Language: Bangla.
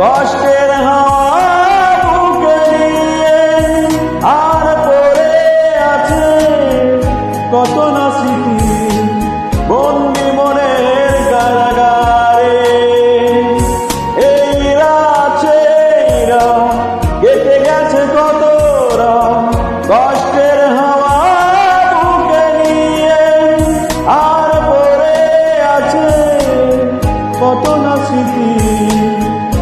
কষ্টের আর পরে আছে কত না স্মৃতি। বন্দি মনের কারাগারে। এই আছে কেটে গেছে কত কষ্টের হাওয়া বুকে আর পরে আছে কত না স্মৃতি।